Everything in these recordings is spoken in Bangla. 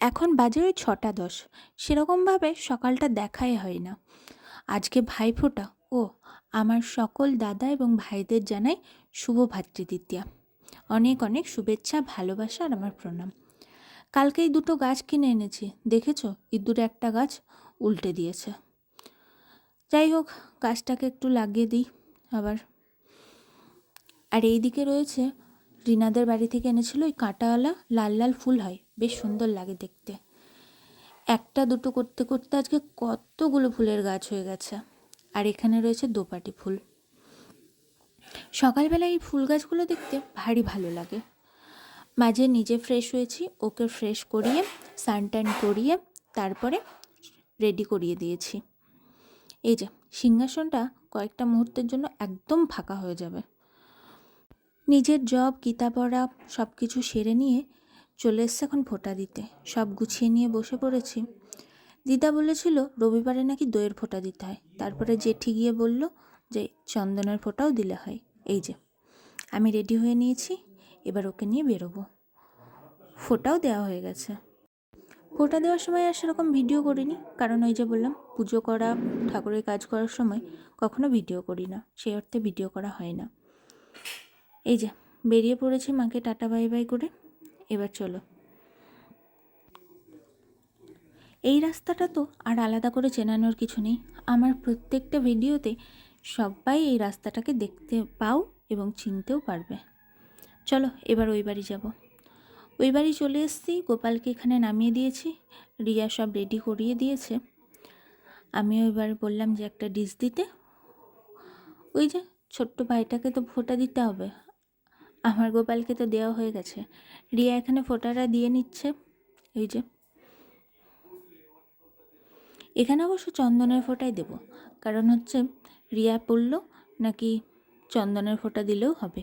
এখন বাজে ওই ছটা দশ। সেরকমভাবে সকালটা দেখাই হয় না। আজকে ভাইফোঁটা। ও, আমার সকল দাদা এবং ভাইদের জানাই শুভ ভাতৃদ্বিতীয়া। অনেক অনেক শুভেচ্ছা, ভালোবাসা আর আমার প্রণাম। কালকেই দুটো গাছ কিনে এনেছি। দেখেছ? ইঁদুরে একটা গাছ উল্টে দিয়েছে। যাই হোক, গাছটাকে একটু লাগিয়ে দিই আবার। আর এই দিকে রয়েছে, রিনাদের বাড়ি থেকে এনেছিল ওই কাঁটাওয়ালা লাল লাল ফুল হয়। বেশ সুন্দর লাগে দেখতে। একটা দুটো করতে করতে আজকে কতগুলো ফুলের গাছ হয়ে গেছে। আর এখানে রয়েছে দোপাটি ফুল। সকালবেলা এই ফুল গাছগুলো দেখতে ভারী ভালো লাগে। মাঝে নিজে ফ্রেশ হয়েছি, ওকে ফ্রেশ করিয়ে সানটান করিয়ে, তারপরে রেডি করিয়ে দিয়েছি। এই যে, সিংহাসনটা কয়েকটা মুহূর্তের জন্য একদম ফাঁকা হয়ে যাবে। নিজের জব গীতা পড়া সব কিছু সেরে নিয়ে চলে এসছে এখন ফোঁটা দিতে। সব গুছিয়ে নিয়ে বসে পড়েছি। দিদা বলেছিল, রবিবারে নাকি দইয়ের ফোঁটা দিতে হয়। তারপরে জেঠি গিয়ে বলল যে, চন্দনের ফোঁটাও দিলে হয়। এই যে, আমি রেডি হয়ে নিয়েছি, এবার ওকে নিয়ে বেরোবো। ফোঁটাও দেওয়া হয়ে গেছে। ফোঁটা দেওয়ার সময় আর সেরকম ভিডিও করিনি। কারণ ওই যে বললাম, পুজো করা, ঠাকুরের কাজ করার সময় কখনো ভিডিও করি না। সেই অর্থে ভিডিও করা হয় না। এই যে, বেরিয়ে পড়েছি মাকে টাটা বাই বাই করে। এবার চলো। এই রাস্তাটা তো আর আলাদা করে চেনানোর কিছু নেই। আমার প্রত্যেকটা ভিডিওতে সবাই এই রাস্তাটাকে দেখতে পাও এবং চিনতেও পারবে। চলো, এবার ওই বাড়ি যাব। ওই বাড়ি চলে এসেছি, গোপালকে এখানে নামিয়ে দিয়েছি। রিয়া সব রেডি করিয়ে দিয়েছে। আমিও এবার বললাম যে একটা ডিশ দিতে। ওই যে ছোট্ট ভাইটাকে তো ভোটা দিতে হবে। আমার গোপালকে তো দেওয়া হয়ে গেছে। রিয়া এখানে ফোঁটাটা দিয়ে নিচ্ছে। এই যে। এখানে অবশ্য চন্দনের ফোঁটাই দেব। কারণ হচ্ছে রিয়া পড়ল, নাকি চন্দনের ফোঁটা দিলেও হবে।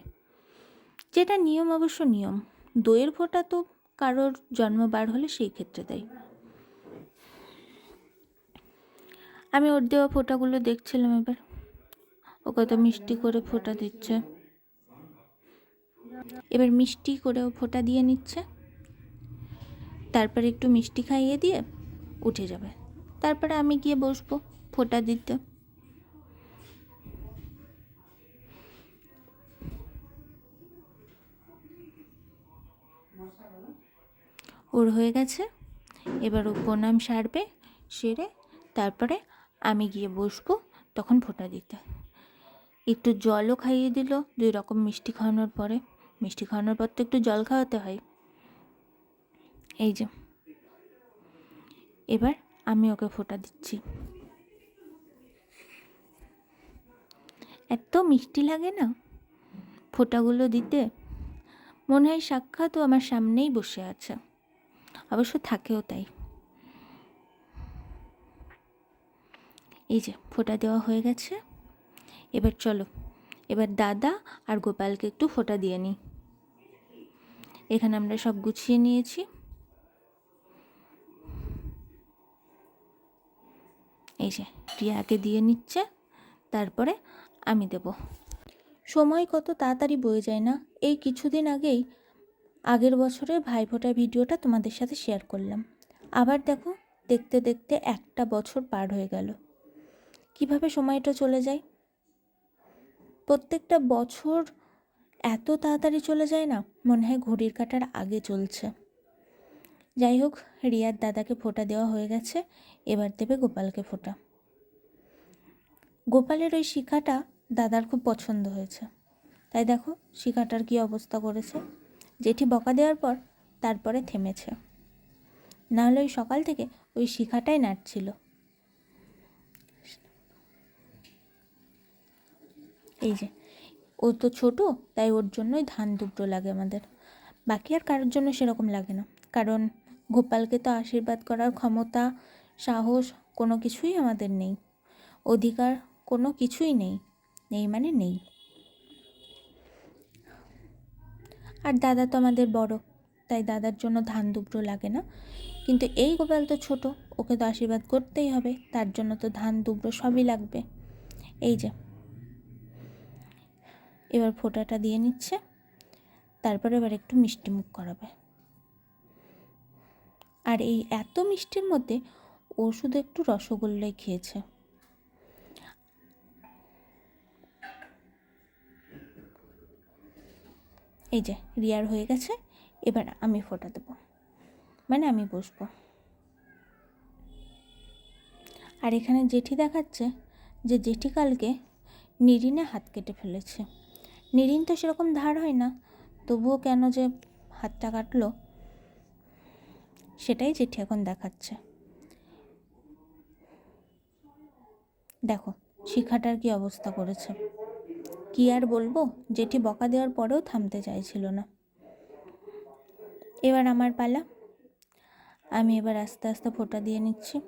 যেটা নিয়ম অবশ্য নিয়ম। দইয়ের ফোঁটা তো কারোর জন্ম বার হলে সেই ক্ষেত্রে দেয়। আমি ওর দেওয়া ফোঁটাগুলো দেখছিলাম এবার। ও কত মিষ্টি করে ফোঁটা দিচ্ছে। এবার মিষ্টি করেও ফোঁটা দিয়ে নিচ্ছে। তারপরে একটু মিষ্টি খাইয়ে দিয়ে উঠে যাবে। তারপরে আমি গিয়ে বসবো ফোঁটা দিতে। ওর হয়ে গেছে। এবার ও প্রণাম সারবে, সেরে তারপরে আমি গিয়ে বসবো তখন ফোঁটা দিতে। একটু জলও খাইয়ে দিল দুই রকম মিষ্টি খাওয়ানোর পরে। মিষ্টি খাওয়ানোর পর তো একটু জল খাওয়াতে হয়। এই যে। এবার আমি ওকে ফোঁটা দিচ্ছি। এত মিষ্টি লাগে না ফোঁটাগুলো দিতে। মনে হয় সাক্ষাৎ ও আমার সামনেই বসে আছে। অবশ্য থাকেও তাই। এই যে, ফোঁটা দেওয়া হয়ে গেছে। এবার চলো, এবার দাদা আর গোপালকে একটু ফোঁটা দিয়ে নিই। এখানে আমরা সব গুছিয়ে নিয়েছি। এই যে রিয়াকে দিয়ে নিচ্ছে, তারপরে আমি দেব। সময় কত তাড়াতাড়ি বয়ে যায় না। এই কিছুদিন আগেই আগের বছরের ভাইফোঁটার ভিডিওটা তোমাদের সাথে শেয়ার করলাম। আবার দেখো, দেখতে দেখতে একটা বছর পার হয়ে গেল। কীভাবে সময়টা চলে যায়? প্রত্যেকটা বছর এত তাড়াতাড়ি চলে যায় না? মনে হয় ঘড়ির কাটার আগে চলছে। যাই হোক, রিয়ার দাদাকে ফোঁটা দেওয়া হয়ে গেছে। এবার দেবে গোপালকে ফোঁটা। গোপালের ওই শিখাটা দাদার খুব পছন্দ হয়েছে। তাই দেখো, শিখাটার কী অবস্থা করেছে। জেঠি বকা দেওয়ার পর তারপরে থেমেছে। নাহলে ওই সকাল থেকে ওই শিখাটাই নাড়ছিল। এই যে ও তো ছোট, তাই ওর জন্যই ধান দুব্র লাগে আমাদের। বাকি আর কারোর জন্য সেরকম লাগে না। কারণ গোপালকে তো আশীর্বাদ করার ক্ষমতা, সাহস কোনো কিছুই আমাদের নেই। অধিকার কোনো কিছুই নেই। নেই মানে নেই। আর দাদা তো আমাদের বড়, তাই দাদার জন্য ধান দুব্র লাগে না। কিন্তু এই গোপাল তো ছোট, ওকে তো আশীর্বাদ করতেই হবে। তার জন্য তো ধান দুব্র সবই লাগবে। এই যে এবার ফোঁটাটা দিয়ে নিচ্ছে। তারপরে এবার একটু মিষ্টি মুখ করাবে। আর এই এত মিষ্টির মধ্যে ও শুধু একটু রসগোল্লাই খেয়েছে। এই যে, রিয়ার হয়ে গেছে, এবার আমি ফোটা দেবো। মানে আমি বসবো। আর এখানে জেঠি দেখাচ্ছে যে জেঠি কালকে নিরিনে হাত কেটে ফেলেছে। নিরিন তো সেরকম ধার হয় না। তবুও কেন যে হাতটা কাটলো? সেটাই জেঠি এখন দেখাচ্ছে। দেখো, শিখাটার কি অবস্থা করেছে? কি আর বলব, জেঠি বকা দেওয়ার পরেও থামতে চাইছিল না। এবার আমার পালা। আমি এবার আস্তে আস্তে ফোঁটা দিয়ে নিচ্ছি।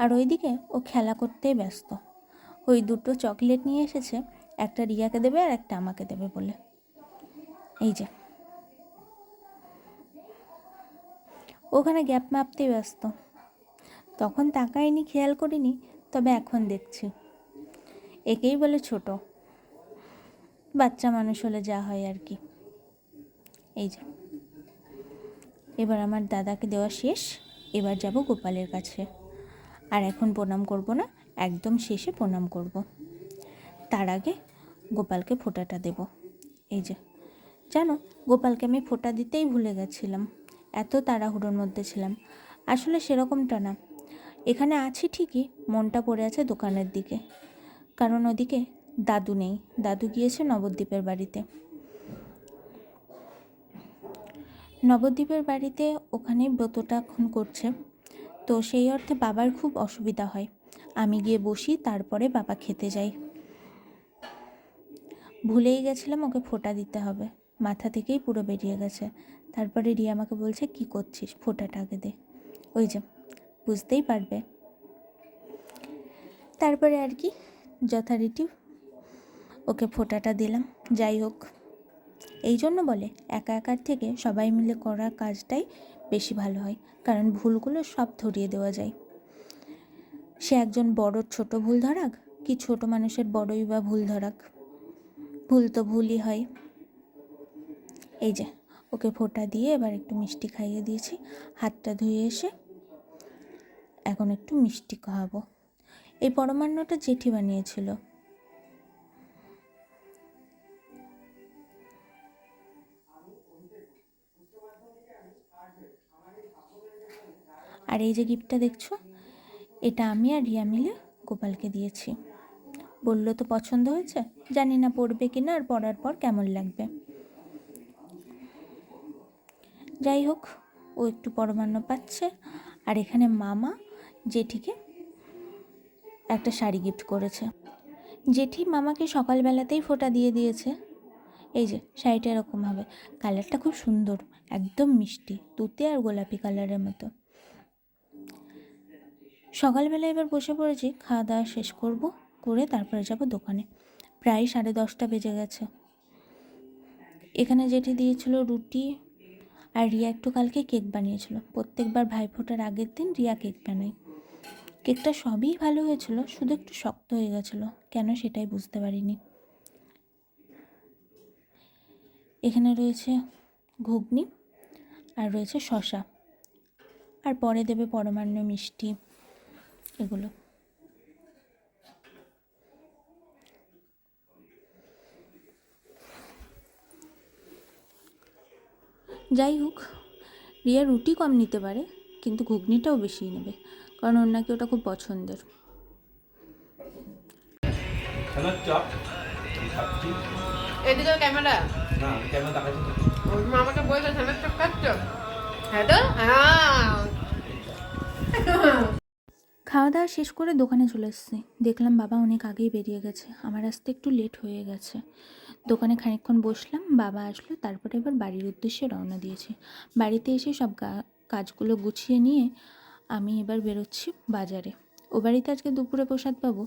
আর ওইদিকে ও খেলা করতেই ব্যস্ত। ওই দুটো চকলেট নিয়ে এসেছে, একটা রিয়াকে দেবে আর একটা আমাকে দেবে বলে। এই যে। ওখানে গ্যাপ মাপতেই ব্যস্ত। তখন তাকাইনি, খেয়াল করিনি, তবে এখন দেখছি। একেই বলে ছোট। বাচ্চা মানুষ হলে যা হয় আর কি। এই যে। এবার আমার দাদাকে দেওয়া শেষ, এবার যাব গোপালের কাছে। আর এখন প্রণাম করব না, একদম শেষে প্রণাম করব। তার আগে গোপালকে ফোঁটাটা দেব। এই যে, জানো, গোপালকে আমি ফোঁটা দিতেই ভুলে গেছিলাম। এত তাড়াহুড়োর মধ্যে ছিলাম। আসলে সেরকমটা না। এখানে আছি ঠিকই, মনটা পড়ে আছে দোকানের দিকে। কারণ ওদিকে দাদু নেই। দাদু গিয়েছে নবদ্বীপের বাড়িতে। নবদ্বীপের বাড়িতে ওখানে ব্রতটা এখন করছে। তো সেই অর্থে বাবার খুব অসুবিধা হয়। আমি গিয়ে বসি, তারপরে বাবা খেতে যাই। ভুলেই গেছিলাম ওকে ফোঁটা দিতে হবে। মাথা থেকেই পুরো বেরিয়ে গেছে। তারপরে রিয়া আমাকে বলছে, কি করছিস? ফোঁটাটা আগে দে। ওই যে, বুঝতেই পারবে। তারপরে আর কি, যথারীতি ওকে ফোঁটাটা দিলাম। যাই হোক। এই জন্য বলে, একা একার থেকে সবাই মিলে করা কাজটাই বেশি ভালো হয়, কারণ ভুলগুলো সব ধরিয়ে দেওয়া যায়। সে একজন বড় ছোট ভুল ধরাক কি ছোট মানুষের বড়ই বা ভুল ধরাক? ভুল তো ভুলই হয়। এই যে, ওকে ফোঁটা দিয়ে এবার একটু মিষ্টি খাইয়ে দিয়েছি, হাতটা ধুয়ে এসে এখন একটু মিষ্টি খাওয়াবো। এই পরমান্নটা জেঠি বানিয়েছিল। আর এই যে গিফটটা দেখছ, এটা আমি আর রিয়া মিলে গোপালকে দিয়েছি। বলল, তো পছন্দ হয়েছে? জানি না, পড়বে কি না আর পড়ার পর কেমন লাগবে? যাই হোক, ও একটু পরমান্ন পাচ্ছে। আর এখানে মামা জেঠিকে একটা শাড়ি গিফট করেছে। জেঠি মামাকে সকালবেলাতেই ফোটা দিয়ে দিয়েছে। এই যে, শাড়িটা এরকম হবে। কালারটা খুব সুন্দর, একদম মিষ্টি, তুতে আর গোলাপি কালারের মতো। সকালবেলা এবার বসে পড়েছি খাওয়া দাওয়া শেষ করব, করে তারপরে যাব দোকানে। প্রায় সাড়ে দশটা বেজে গেছে। এখানে যেটি দিয়েছিল রুটি আর রিয়া একটু কালকে কেক বানিয়েছিল। প্রত্যেকবার ভাইফোঁটার আগের দিন রিয়া কেক বানায়। কেকটা সবই ভালো হয়েছিল, শুধু একটু শক্ত হয়ে গেছিল, কেন সেটাই বুঝতে পারিনি। এখানে রয়েছে ঘুগনি আর রয়েছে শশা আর পরে দেবে পরমান্ন মিষ্টি। এগুলো। যাই হোক রিয়া রুটি কম নিতে পারে কিন্তু ঘুগনিটাও বেশি নেবে কারণ ওর নাকি ওটা খুব পছন্দের। চপ এদিকে ক্যামেরা। না আমি দেখাচ্ছি তো। ওই আমাকে বলছে ছানার চপ খাচ্ছ? হ্যাঁ তো? হ্যাঁ। খাওয়া দাওয়া শেষ করে দোকানে চলে এসেছি। দেখলাম বাবা অনেক আগেই বেরিয়ে গেছে। আমার আসতে একটু লেট হয়ে গেছে। দোকানে খানিকক্ষণ বসলাম, বাবা আসলো, তারপরে এবার বাড়ির উদ্দেশ্যে রওনা দিয়েছি। বাড়িতে এসে সব কাজগুলো গুছিয়ে নিয়ে আমি এবার বেরোচ্ছি বাজারে। ও বাড়িতে আজকে দুপুরে প্রসাদ পাবো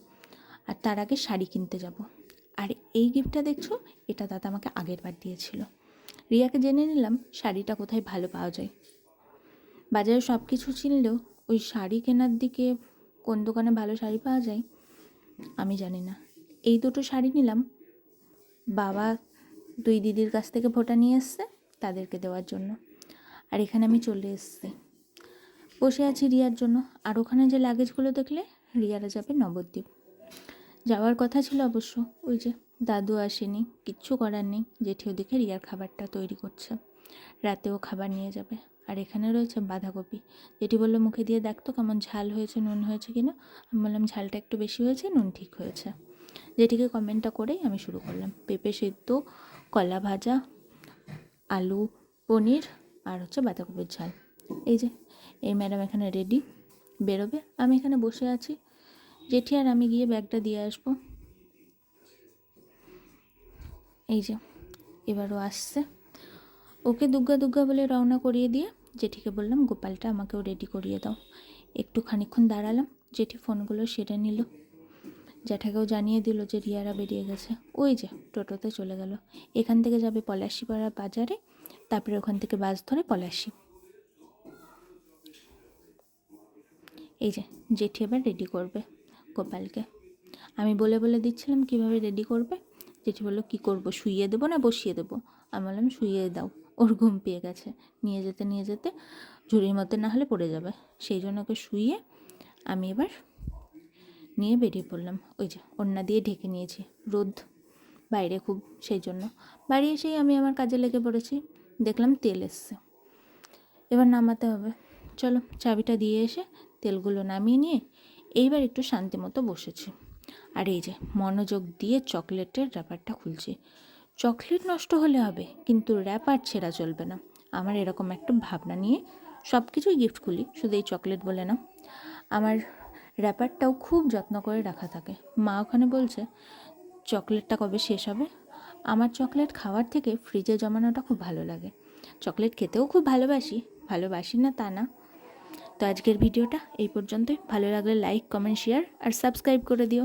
আর তার আগে শাড়ি কিনতে যাব। আর এই গিফটটা দেখছ? এটা দাদা আমাকে আগের বার দিয়েছিল। রিয়াকে জেনে নিলাম শাড়িটা কোথায় ভালো পাওয়া যায়। বাজারে সব কিছু চিনলেও ওই শাড়ি কেনার দিকে কোন দোকানে ভালো শাড়ি পাওয়া যায়? আমি জানি না। এই দুটো শাড়ি নিলাম। বাবা দুই দিদির কাছ থেকে ভোটা নিয়ে এসছে তাদেরকে দেওয়ার জন্য। আর এখানে আমি চলে এসেছি। বসে আছি রিয়ার জন্য। আর ওখানে যে লাগেজগুলো দেখলে রিয়ারা যাবে নবদ্বীপ। যাওয়ার কথা ছিল অবশ্য। ওই যে দাদু আসেনি, কিচ্ছু করার নেই। জেঠি ওদিকে রিয়ার খাবারটা তৈরি করছে। রাতেও খাবার নিয়ে যাবে। আর এখানে রয়েছে বাঁধাকপি। যেটি বলল মুখে দিয়ে দেখতো কেমন ঝাল হয়েছে, নুন হয়েছে কিনা। আমি বললাম ঝালটা একটু বেশি হয়েছে, নুন ঠিক হয়েছে। যেটিকে কমেন্টটা করেই আমি শুরু করলাম। পেঁপে সেদ্ধ, কলা ভাজা, আলু, পনির আর হচ্ছে বাঁধাকপির ঝাল। এই যে, এই ম্যাডাম এখানে রেডি বেরোবে। আমি এখানে বসে আছি। জেঠি আর আমি গিয়ে ব্যাগটা দিয়ে আসব। এই যে, এবারও আসছে। ওকে দুগ্গা দুগ্গা বলে রওনা করিয়ে দিয়ে জেঠিকে বললাম, গোপালটা আমাকেও রেডি করিয়ে দাও। একটু খানিক্ষণ দাঁড়ালাম, জেঠি ফোনগুলো সেরে নিল। জ্যাঠাকেও জানিয়ে দিল যে রিয়ারা বেরিয়ে গেছে। ওই যে, টোটোতে চলে গেল। এখান থেকে যাবে পলাশিপাড়া বাজারে, তারপরে ওখান থেকে বাস ধরে পলাশি। এই যে, জেঠি এবার রেডি করবে গোপালকে। আমি বলে বলে দিচ্ছিলাম, কীভাবে রেডি করবে? জেঠি বলল, কী করব, শুইয়ে দেবো না বসিয়ে দেবো? আমি বললাম, শুইয়ে দাও। ওর ঘুম পেয়ে গেছে। নিয়ে যেতে নিয়ে যেতে ঝুড়ির মধ্যে না হলে পড়ে যাবে। সেই জন্য ওকে শুইয়ে আমি এবার নিয়ে বেরিয়ে পড়লাম। ওই যে ওড়না দিয়ে ঢেকে নিয়েছি। রোদ বাইরে খুব সেই জন্য। বাড়ি এসেই আমি আমার কাজে লেগে পড়েছি। দেখলাম তেল এসছে। এবার নামাতে হবে। চলো চাবিটা দিয়ে এসে তেলগুলো নামিয়ে নিয়ে এইবার একটু শান্তি মতো বসেছি। আর এই যে মনোযোগ দিয়ে চকলেটের ব্যাপারটা খুলছি। চকলেট নষ্ট হলে হবে, কিন্তু র্যাপার ছেঁড়া চলবে না। আমার এরকম একটা ভাবনা নিয়ে সব কিছুই গিফট খুলি, শুধু এই চকলেট বলে না। আমার র্যাপারটাও খুব যত্ন করে রাখা থাকে। মা ওখানে বলছে, চকলেটটা কবে শেষ হবে? আমার চকলেট খাওয়ার থেকে ফ্রিজে জমানোটা খুব ভালো লাগে। চকলেট খেতেও খুব ভালোবাসি ভালোবাসি না তা না। তো আজকের ভিডিওটা এই পর্যন্তই। ভালো লাগলে লাইক কমেন্ট শেয়ার আর সাবস্ক্রাইব করে দিও।